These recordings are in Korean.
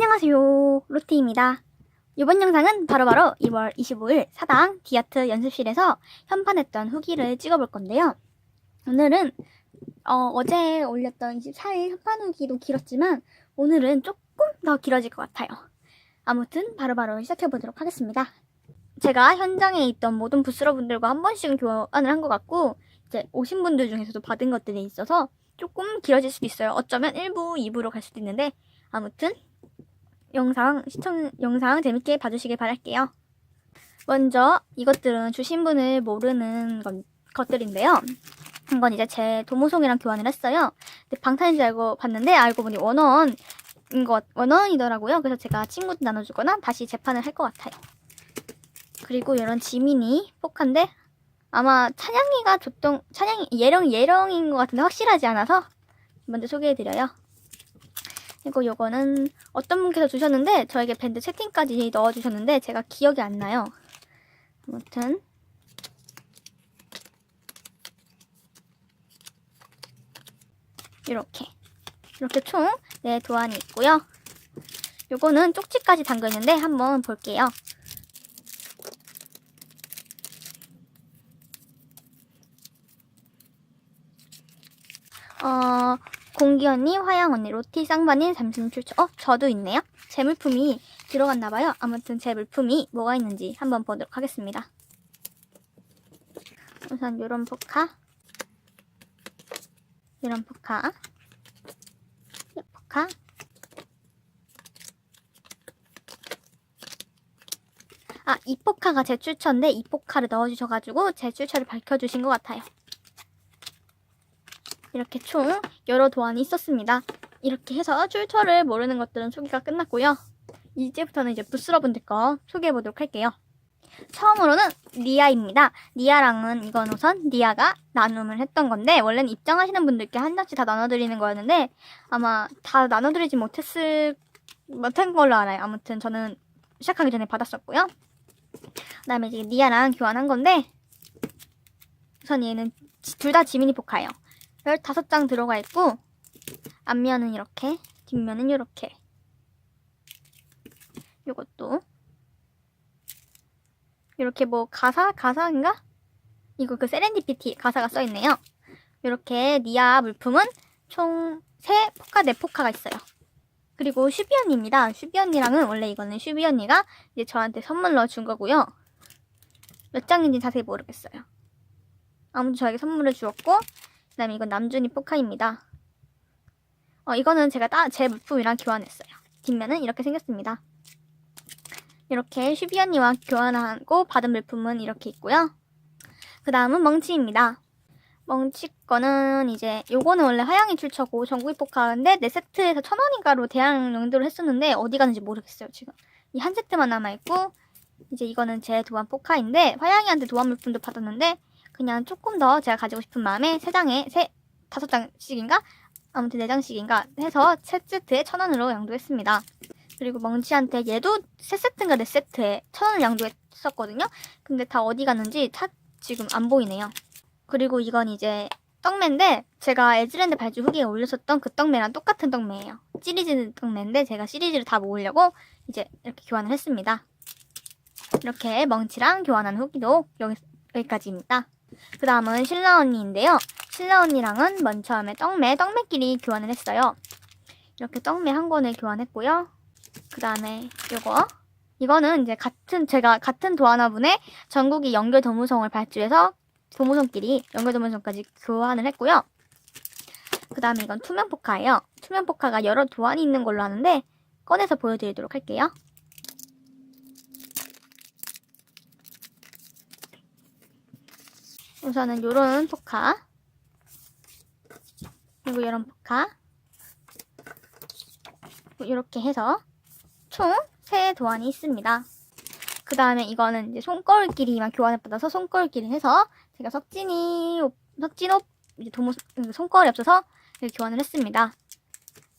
안녕하세요. 로티입니다. 이번 영상은 바로 바로 2월 25일 사당 디아트 연습실에서 현판했던 후기를 찍어볼 건데요. 오늘은 어, 제 올렸던 24일 현판 후기도 길었지만 오늘은 조금 더 길어질 것 같아요. 아무튼 바로 바로 시작해보도록 하겠습니다. 제가 현장에 있던 모든 부스러분들과 한 번씩은 교환을 한 것 같고 이제 오신 분들 중에서도 받은 것들이 있어서 조금 길어질 수도 있어요. 어쩌면 1부, 2부로 갈 수도 있는데 아무튼 영상 시청 영상 재밌게 봐주시길 바랄게요. 먼저 이것들은 주신 분을 모르는 건, 것들인데요. 이건 이제 제 도모송이랑 교환을 했어요. 근데 방탄인 줄 알고 봤는데 알고 보니 원원 인 것 원원이더라고요. 그래서 제가 친구들 나눠주거나 다시 재판을 할 것 같아요. 그리고 이런 지민이 포카인데 아마 찬양이가 줬던 찬양이 예령 예령인 것 같은데 확실하지 않아서 먼저 소개해드려요. 그리고 요거는 어떤 분께서 주셨는데 저에게 밴드 채팅까지 넣어주셨는데 제가 기억이 안 나요. 아무튼 이렇게 이렇게 총 네 도안이 있고요. 요거는 쪽지까지 담겨 있는데 한번 볼게요. 어, 공기 언니, 화양 언니, 로티 쌍반인 잠심 출처. 어, 저도 있네요. 제 물품이 들어갔나 봐요. 아무튼 제 물품이 뭐가 있는지 한번 보도록 하겠습니다. 우선 요런 포카. 요런 포카. 이 포카. 아, 이 포카가 제 출처인데 이 포카를 넣어주셔가지고 제 출처를 밝혀주신 것 같아요. 이렇게 총 여러 도안이 있었습니다. 이렇게 해서 출처를 모르는 것들은 소개가 끝났고요. 이제부터는 이제 부스러분들 거 소개해 보도록 할게요. 처음으로는 리아입니다. 리아랑은 이건 우선 리아가 나눔을 했던 건데 원래는 입장하시는 분들께 한 장씩 다 나눠드리는 거였는데 아마 다 나눠드리지 못했을 못한 걸로 알아요. 아무튼 저는 시작하기 전에 받았었고요. 그다음에 이제 리아랑 교환한 건데 우선 얘는 둘 다 지미니 포카예요. 15장 들어가 있고 앞면은 이렇게 뒷면은 이렇게 요것도 이렇게 뭐 가사 가사인가? 이거 그 세렌디피티 가사가 써 있네요. 이렇게 니아 물품은 총 3 포카 4포카가 있어요. 그리고 슈비 언니입니다. 슈비 언니랑은 원래 이거는 슈비 언니가 이제 저한테 선물로 준 거고요. 몇 장인지 자세히 모르겠어요. 아무튼 저에게 선물을 주었고 그 다음에 이건 남준이 포카입니다. 어, 이거는 제가 따, 제 물품이랑 교환했어요. 뒷면은 이렇게 생겼습니다. 이렇게 슈비 언니와 교환하고 받은 물품은 이렇게 있고요. 그 다음은 멍치입니다. 멍치 거는 이제 요거는 원래 하양이 출처고 전구이 포카인데 네 세트에서 천 원인가로 대량 용도로 했었는데 어디 갔는지 모르겠어요 지금. 이 한 세트만 남아있고 이제 이거는 제 도안 포카인데 화양이한테 도안 물품도 받았는데 그냥 조금 더 제가 가지고 싶은 마음에 세 장에 세 다섯 장씩인가 아무튼 네 장씩인가 해서 세 세트에 천 원으로 양도했습니다. 그리고 멍치한테 얘도 세 세트인가 네 세트에 천 원을 양도했었거든요. 근데 다 어디 갔는지 다 지금 안 보이네요. 그리고 이건 이제 떡매인데 제가 에즈랜드 발주 후기에 올렸었던 그 떡매랑 똑같은 떡매예요. 시리즈 떡매인데 제가 시리즈를 다 모으려고 이제 이렇게 교환을 했습니다. 이렇게 멍치랑 교환한 후기도 여기, 여기까지입니다. 그 다음은 신라 언니인데요. 신라 언니랑은 맨 처음에 떡매, 떡매끼리 교환을 했어요. 이렇게 떡매 한 권을 교환했고요. 그 다음에 요거. 이거는 이제 같은, 제가 같은 도하나분의 전국이 연결 도무성을 발주해서 도무성끼리 연결 도무성까지 교환을 했고요. 그 다음에 이건 투명 포카예요. 투명 포카가 여러 도안이 있는 걸로 아는데 꺼내서 보여드리도록 할게요. 우선은 요런 포카 그리고 이런 포카 이렇게 해서 총 3도안이 있습니다. 그 다음에 이거는 이제 손거울끼리만 교환을 받아서 손거울끼리 해서 제가 석진이 석진옷 이제 도모 손거울이 없어서 교환을 했습니다.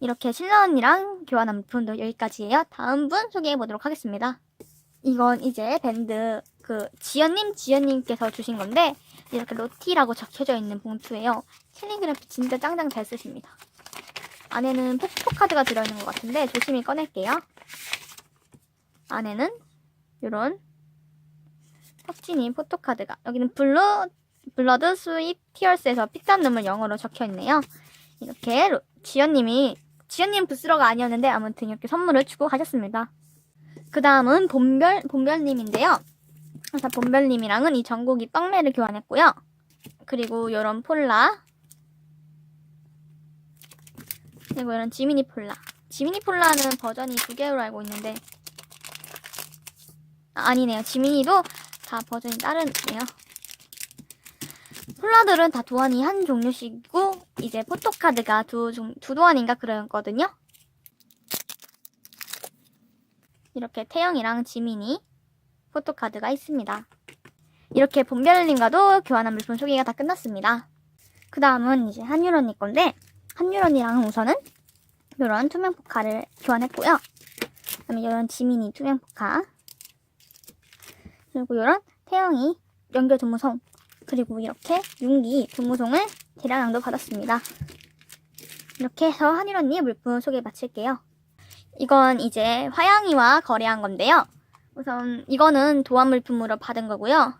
이렇게 신라 언니랑 교환한 물품도 여기까지예요. 다음 분 소개해 보도록 하겠습니다. 이건 이제 밴드 그 지연님 지연님께서 주신 건데 이렇게 로티라고 적혀져 있는 봉투예요. 캘리그래피 진짜 짱짱 잘 쓰십니다. 안에는 포토 카드가 들어있는 것 같은데 조심히 꺼낼게요. 안에는 이런 혁진이 포토카드가 여기는 블루 블러드 스윗 티얼스에서 픽사 눈물 영어로 적혀 있네요. 이렇게 로- 지연님이 지연님 부스러가 아니었는데 아무튼 이렇게 선물을 주고 가셨습니다. 그 다음은 본별 본별님인데요. 그래서 본별님이랑은 이 전국이 떡매를 교환했고요. 그리고 이런 폴라 그리고 이런 지미니 폴라 지미니 폴라는 버전이 두 개로 알고 있는데 아, 아니네요. 지미니도 다 버전이 따르네요. 폴라들은 다 도안이 한 종류씩이고 이제 포토카드가 두, 종, 두 도안인가 그랬거든요. 이렇게 태영이랑 지민이 포토카드가 있습니다. 이렇게 본별님과도 교환한 물품 소개가 다 끝났습니다. 그 다음은 이제 한율 언니 건데 한율 언니랑은 우선은 이런 투명 포카를 교환했고요. 그다음에 이런 지민이 투명 포카 그리고 이런 태영이 연결 도무송 그리고 이렇게 윤기 도무송을 대량량도 받았습니다. 이렇게 해서 한율 언니 물품 소개 마칠게요. 이건 이제 화양이와 거래한 건데요. 우선 이거는 도안 물품으로 받은 거고요.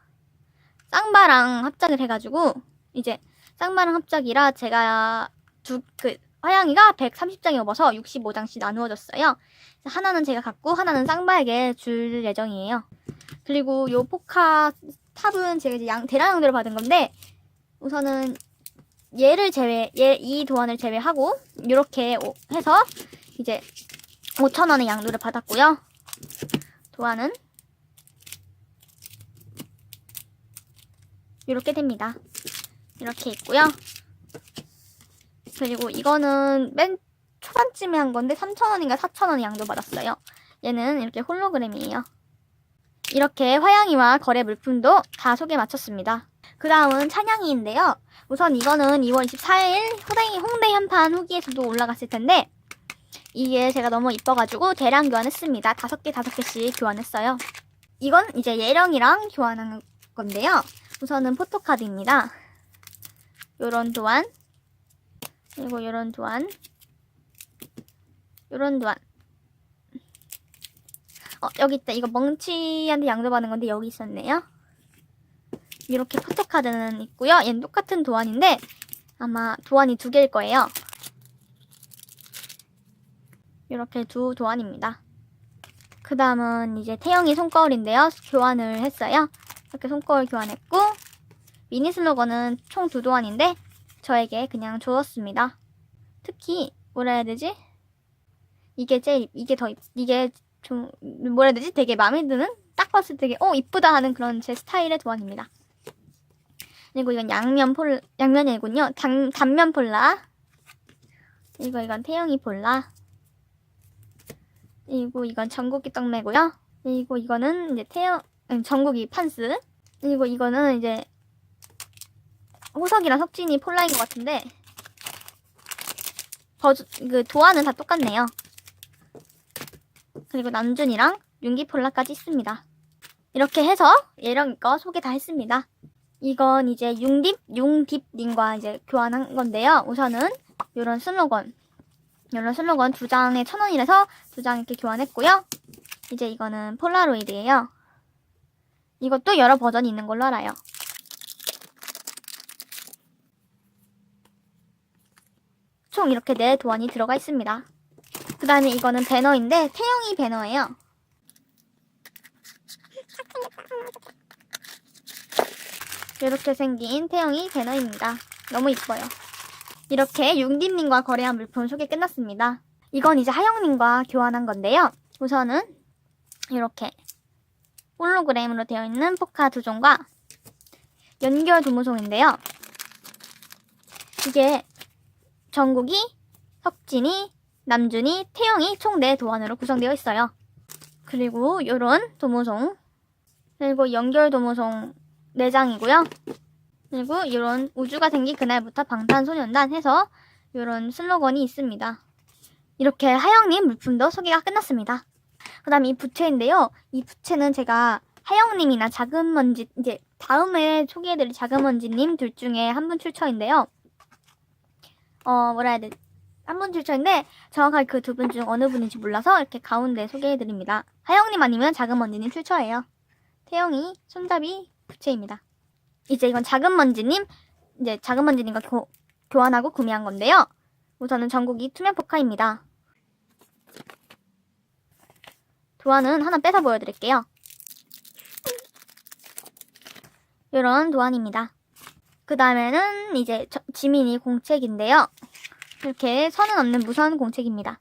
쌍바랑 합작을 해가지고 이제 쌍바랑 합작이라 제가 두 그 화양이가 130장이 넘어서 65장씩 나누어졌어요. 하나는 제가 갖고 하나는 쌍바에게 줄 예정이에요. 그리고 요 포카 탑은 제가 이제 양 대량 양도를 받은 건데 우선은 얘를 제외 얘 이 도안을 제외하고 이렇게 해서 이제 5,000원의 양도를 받았고요. 도안은 이렇게 됩니다. 이렇게 있고요. 그리고 이거는 맨 초반쯤에 한 건데 3,000원인가 4,000원 양도 받았어요. 얘는 이렇게 홀로그램이에요. 이렇게 화양이와 거래 물품도 다 소개 마쳤습니다. 그 다음은 찬양이인데요. 우선 이거는 2월 24일 홍대, 홍대 현판 후기에서도 올라갔을 텐데 이게 제가 너무 이뻐가지고 대량 교환했습니다. 다섯 개 다섯 개씩 교환했어요. 이건 이제 예령이랑 교환한 건데요. 우선은 포토카드입니다. 요런 도안 그리고 요런 도안 요런 도안 어 여기 있다. 이거 멍치한테 양도받는 건데 여기 있었네요. 이렇게 포토카드는 있고요. 얘는 똑같은 도안인데 아마 도안이 두 개일 거예요. 이렇게 두 도안입니다. 그 다음은 이제 태영이 손거울인데요. 교환을 했어요. 이렇게 손거울 교환했고 미니 슬로건은 총 두 도안인데 저에게 그냥 주었습니다. 특히 뭐라 해야 되지? 이게 제일 이게 더 이- 이게 좀 뭐라 해야 되지? 되게 마음에 드는 딱 봤을 때 되게 어 이쁘다 하는 그런 제 스타일의 도안입니다. 그리고 이건 양면 폴 양면이 아니군요. 단, 단면 폴라. 이거 이건 태영이 폴라. 그리고 이건 전국이 떡매고요. 그리고 이거는 이제 태영 아니, 전국이 판스. 그리고 이거는 이제 호석이랑 석진이 폴라인 것 같은데 버즈 그 도안은 다 똑같네요. 그리고 남준이랑 윤기 폴라까지 있습니다. 이렇게 해서 예령 거 소개 다 했습니다. 이건 이제 융딥 융딥님과 이제 교환한 건데요. 우선은 이런 슬로건 이런 슬로건 두 장에 천 원이라서 두 장 이렇게 교환했고요. 이제 이거는 폴라로이드예요. 이것도 여러 버전이 있는 걸로 알아요. 총 이렇게 네 도안이 들어가 있습니다. 그 다음에 이거는 배너인데 태영이 배너예요. 이렇게 생긴 태영이 배너입니다. 너무 이뻐요. 이렇게 융디님과 거래한 물품 소개 끝났습니다. 이건 이제 하영님과 교환한 건데요. 우선은 이렇게 홀로그램으로 되어 있는 포카 두 종과 연결 도무송인데요. 이게 정국이, 석진이, 남준이, 태영이 총 4도안으로 구성되어 있어요. 그리고 요런 도무송 그리고 연결 도무송 4장이고요. 그리고 이런 우주가 생긴 그날부터 방탄소년단 해서 이런 슬로건이 있습니다. 이렇게 하영님 물품도 소개가 끝났습니다. 그 다음 이 부채인데요. 이 부채는 제가 하영님이나 작은 먼지 이제 다음에 소개해드릴 작은 먼지님 둘 중에 한 분 출처인데요. 어 뭐라 해야 돼? 한 분 출처인데 정확하게 그 두 분 중 어느 분인지 몰라서 이렇게 가운데 소개해드립니다. 하영님 아니면 작은 먼지님 출처예요. 태영이, 손잡이, 부채입니다. 이제 이건 작은 먼지님, 이제 작은 먼지님과 교, 교환하고 구매한 건데요. 우선은 전국이 투명 포카입니다. 도안은 하나 빼서 보여드릴게요. 이런 도안입니다. 그 다음에는 이제 저- 지민이 공책인데요. 이렇게 선은 없는 무선 공책입니다.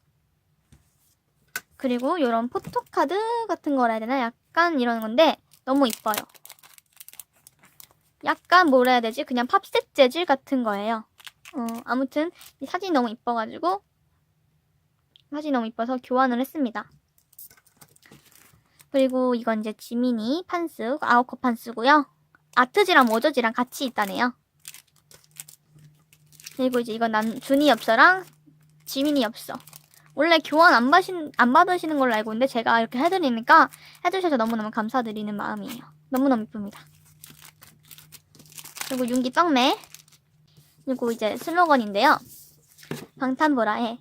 그리고 이런 포토카드 같은 거라 해야 되나? 약간 이런 건데 너무 이뻐요. 약간 뭐라 해야 되지? 그냥 팝셋 재질 같은 거예요. 어, 아무튼 이 사진이 너무 이뻐가지고 사진이 너무 이뻐서 교환을 했습니다. 그리고 이건 이제 지민이 판스, 아웃컷 판스고요. 아트지랑 모저지랑 같이 있다네요. 그리고 이제 이건 난 준이 엽서랑 지민이 엽서. 원래 교환 안, 받으신, 안 받으시는 걸로 알고 있는데 제가 이렇게 해드리니까 해주셔서 너무너무 감사드리는 마음이에요. 너무너무 이쁩니다. 그리고 윤기 떡매. 그리고 이제 슬로건인데요. 방탄보라에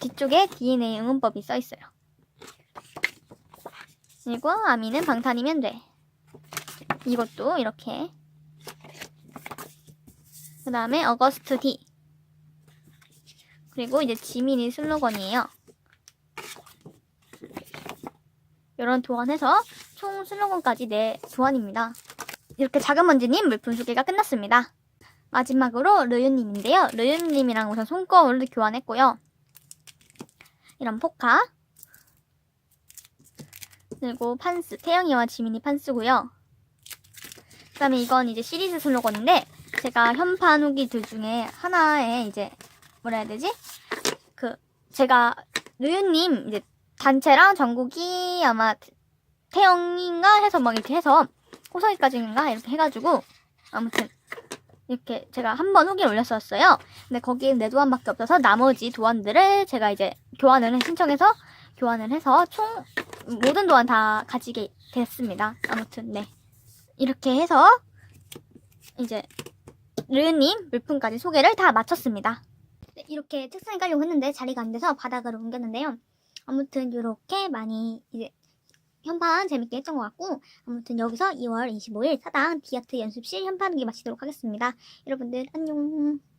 뒤쪽에 DNA 응원법이 써 있어요. 그리고 아미는 방탄이면 돼. 이것도 이렇게. 그 다음에 어거스트 D. 그리고 이제 지민이 슬로건이에요. 이런 도안해서 총 슬로건까지 네 도안입니다. 이렇게 작은 먼지님 물품 소개가 끝났습니다. 마지막으로 르윤님인데요. 르윤님이랑 우선 손거울을 교환했고요. 이런 포카. 그리고 판스, 태영이와 지민이 판스고요. 그 다음에 이건 이제 시리즈 슬로건인데 제가 현판 후기 둘 중에 하나에 이제 뭐라 해야 되지? 그 제가 르윤님 이제 단체랑 전국이 아마 태영인가 해서 막 이렇게 해서 호성이까지인가 이렇게 해가지고 아무튼 이렇게 제가 한 번 후기를 올렸었어요. 근데 거기에 내 도안밖에 없어서 나머지 도안들을 제가 이제 교환을 신청해서 교환을 해서 총 모든 도안 다 가지게 됐습니다. 아무튼 네 이렇게 해서 이제 르님 물품까지 소개를 다 마쳤습니다. 네, 이렇게 책상에 깔려고 했는데 자리가 안 돼서 바닥으로 옮겼는데요. 아무튼 이렇게 많이 이제 현판 재밌게 했던 것 같고 아무튼 여기서 2월 25일 사당 디아트 연습실 현판기 마치도록 하겠습니다. 여러분들 안녕.